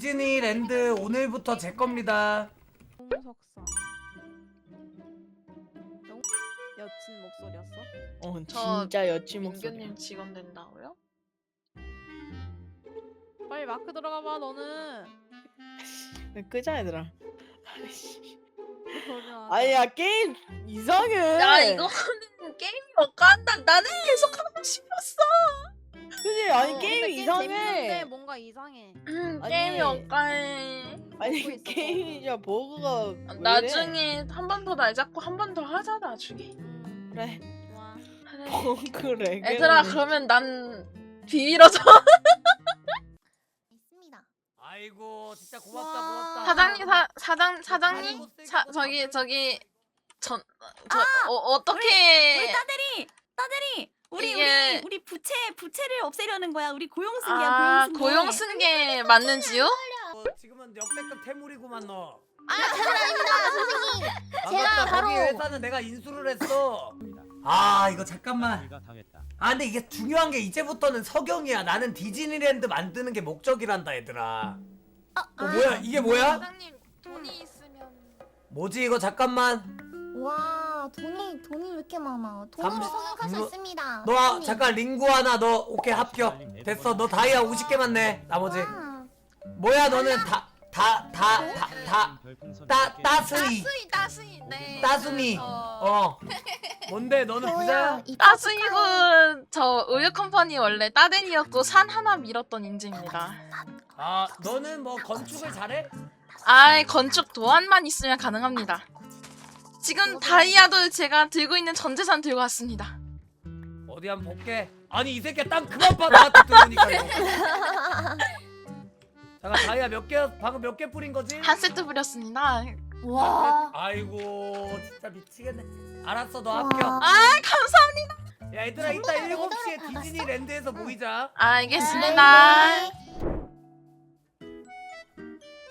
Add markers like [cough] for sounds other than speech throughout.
디즈니 랜드 오늘부터 제 겁니다. 홍석상 영... 여친 목소리였어? 어 저 진짜 여친 목소리. 민규님 직원 된다고요? 빨리 마크 들어가봐 너는 끄자 얘들아. 아니야 게임 이상해. 야 이거는 게임이 엇간다. 나는 계속 하고 싶었어. 그지? 아니 어, 게임 근데 재밌는데 이상해. 뭔가 이상해 음, 아니. 게임이. 먹고 아니 있어, 게임이 진짜 버그가 왜 이래? 나중에 한 번 더 날 잡고 한 번 더 하자 나중에. 음, 그래 좋아 그래. 버그래. 얘들아 그러면 난 비밀어줘. [laughs] 있습니다. 아이고 진짜 고맙다 와. 고맙다. 사장님 사 사장 사장님 아이고, 사 쎄, 저기 저기 전 저 아! 어, 우리 어떻게 따들이 따들이 우리 이게- 우리 우리 부채 부채를 없애려는 거야. 우리 고용승계야 아 고용승계. 고용승계 맞는지요? 어, 지금은 역대급 태물이구만 너. 아 장난입니다 선생님. 아, 제가. 바로- 거기 회사는 내가 인수를 했어. 아 이거 잠깐만. 당했다. 아 근데 이게 중요한 게 이제부터는 석영이야. 나는 디즈니랜드 만드는 게 목적이란다 얘들아. 어, 어 뭐야 이게 뭐야? 사장님 돈이 있으면 뭐지 이거 잠깐만. 와 돈이 돈이 왜 이렇게 많아? 돈으로 삼십- 성공할 수 뭐- 있습니다. 너 아. 잠깐 링구 하나 너 오케이 합격. 됐어 너 다이아 50개 맞네. 나머지 와. 뭐야 너는 다 다 다다따 따스이 따스이 따스이 네 따스미 어. 어 [laughs] 뭔데 너는 부자야? 이 따스이군 저 의류 컴퍼니 원래 따댄이었고 산 하나 밀었던 인재입니다. 아 너는 뭐 건축을 잘해? 아이 건축 도안만 있으면 가능합니다. 지금 다이아도 제가 들고 있는 전 재산 들고 왔습니다. 어디 한 번 볼게. 아니 이 새끼 땅 그만 봐 나한테 들어오니까. [laughs] 잠깐 다이아 몇 개 방금 몇 개 뿌린 거지? 한 세트 부렸습니다. 와. 아이고 진짜 미치겠네. 알았어 너 와. 합격. 아 감사합니다. 야 얘들아 이따 전부 다 7시에 받았어? 디즈니 랜드에서 모이자. 알겠습니다. 네.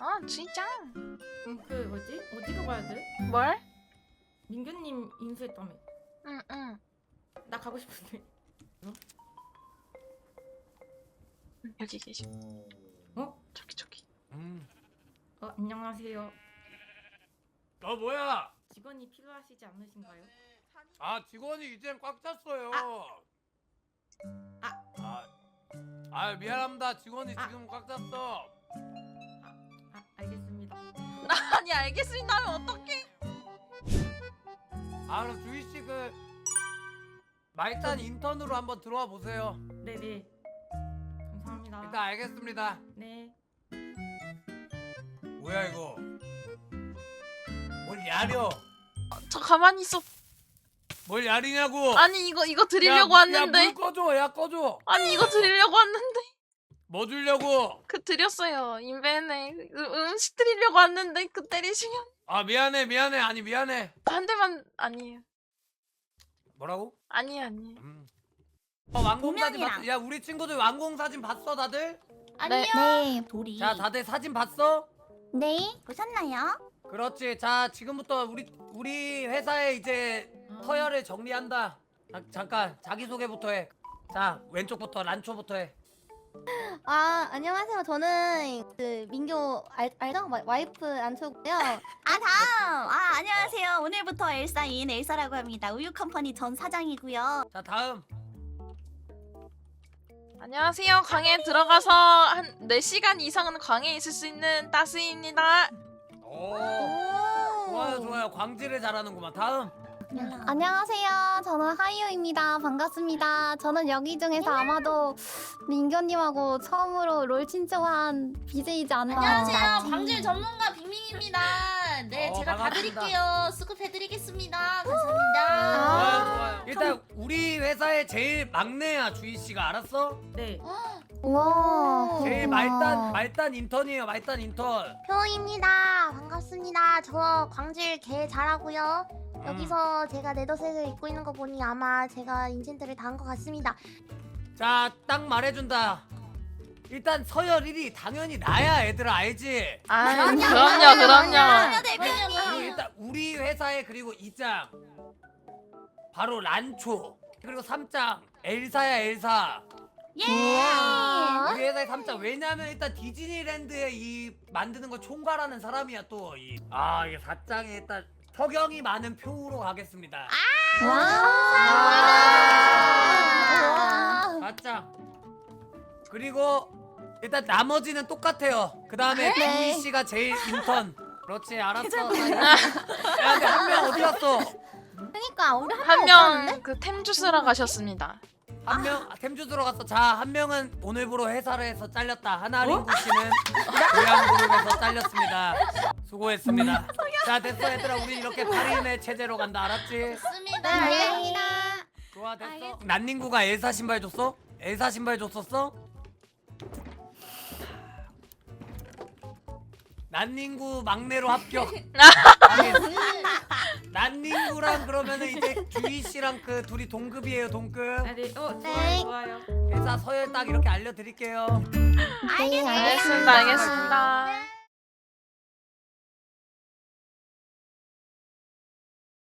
아 진짜? 음, 그 뭐지? 어디로 가야 돼? 뭘? 민규님 인수했다며. 응 응. 나 가고 싶은데. 여기 계시. 어? 저기 저기. 음. 어 안녕하세요. 너 뭐야? 직원이 필요하시지 않으신가요? 아 직원이 이젠 꽉 찼어요. 아. 아, 아 미안합니다. 직원이 아. 지금 꽉 찼어. 아 알겠습니다. [laughs] 아니 알겠습니다. 하면 어떡해? 아 그럼 주희 씨 그 말단 인턴으로 한번 들어와 보세요. 네네. 감사합니다. 일단 알겠습니다. 네. 뭐야 이거? 뭘 야려? 저 가만히 있어. 뭘 야리냐고? 아니 이거 이거 드리려고 야, 왔는데. 야, 물 꺼줘. 야 꺼줘. 아니 이거 드리려고 왔는데. 뭐 주려고? 그 드렸어요. 인벤에 음- 음식 드리려고 왔는데 그 때리시면 아 미안해 미안해 아니 미안해. 한 대만 아니에요. 뭐라고? 아니에요 아니에요. 음. 어 완공 사진 분명이랑. 봤어? 야 우리 친구들 완공 사진 봤어 다들? 네. 네. 돌이. 자 다들 사진 봤어? 네. 보셨나요? 그렇지. 자 지금부터 우리 우리 회사에 이제 아, 서열을 정리한다. 자, 잠깐 자기 소개부터 해. 자 왼쪽부터 란초부터 해. 아 안녕하세요. 저는 그 민교 알, 알죠? 와- 와이프 안초고요. 아 다음. 아 안녕하세요. 오늘부터 엘사인 엘사라고 합니다. 우유 컴퍼니 전 사장이고요. 자 다음. 안녕하세요. 강에 들어가서 한 4시간 이상은 강에 있을 수 있는 따스입니다. 오. 좋아요 좋아요. 광질을 잘하는구만. 다음. 안녕하세요. 저는 하이유입니다. 반갑습니다. 저는 여기 중에서 아마도 민교님하고 처음으로 롤 친척한 BJ이지 않나. 안녕하세요. 광질 전문가 빅민입니다. 네, 어, 제가 반갑습니다. 봐드릴게요. 스쿱해드리겠습니다. 아. 감사합니다. 일단 우리 회사의 제일 막내야 주희 씨가 알았어? 네. 와. 제일 말단 말단 인턴이에요. 말단 인턴. 표입니다. 반갑습니다. 저 광질 개 잘하고요. 음. 여기서 제가 네더셋을 입고 있는 거 보니 아마 제가 인챈트를 다 한 것 같습니다. 자, 딱 말해준다. 일단 서열 1위 당연히 나야, 얘들아 알지? 아, 그럼요. 그럼요, 그럼요. 그럼요, 대표님. 그리고 일단 우리 회사에 그리고 2장 바로 란초 그리고 3장 엘사야 엘사 예. 우리 회사의 3자 왜냐면 일단 디즈니랜드에 이 만드는 거 총괄하는 사람이야 또 이. 아 이게 4장에 일단 석영이 많은 표로 가겠습니다. 와. 4장 그리고 일단 나머지는 똑같아요. 그 다음에 네. 부이 씨가 제일 인턴. 그렇지 알았어. [laughs] 야 근데 한 명 어디 갔어? 그러니까 우리 한 한명 명 없었는데? 그 템 주스러 가셨습니다. 한 명 템주 들어갔어. 자, 한 명은 오늘부로 회사를 해서 잘렸다. 하나링구 씨는 고양그룹에서 잘렸습니다. 수고했습니다. 자, 됐어 얘들아. 우리 이렇게 8인의 체제로 간다. 알았지? 좋습니다. 네, 알겠습니다. 좋아, 됐어. 난닝구가 엘사 신발 줬어? 엘사 신발 줬었어? 난닝구 막내로 합격. [laughs] 아니, 난닝구랑 그러면은 이제 주희 씨랑 그 둘이 동급이에요, 동급. 아, 네. 어, 네. 좋아요, 좋아요. 회사 서열 딱 이렇게 알려드릴게요. 네, 알겠습니다. 알겠습니다.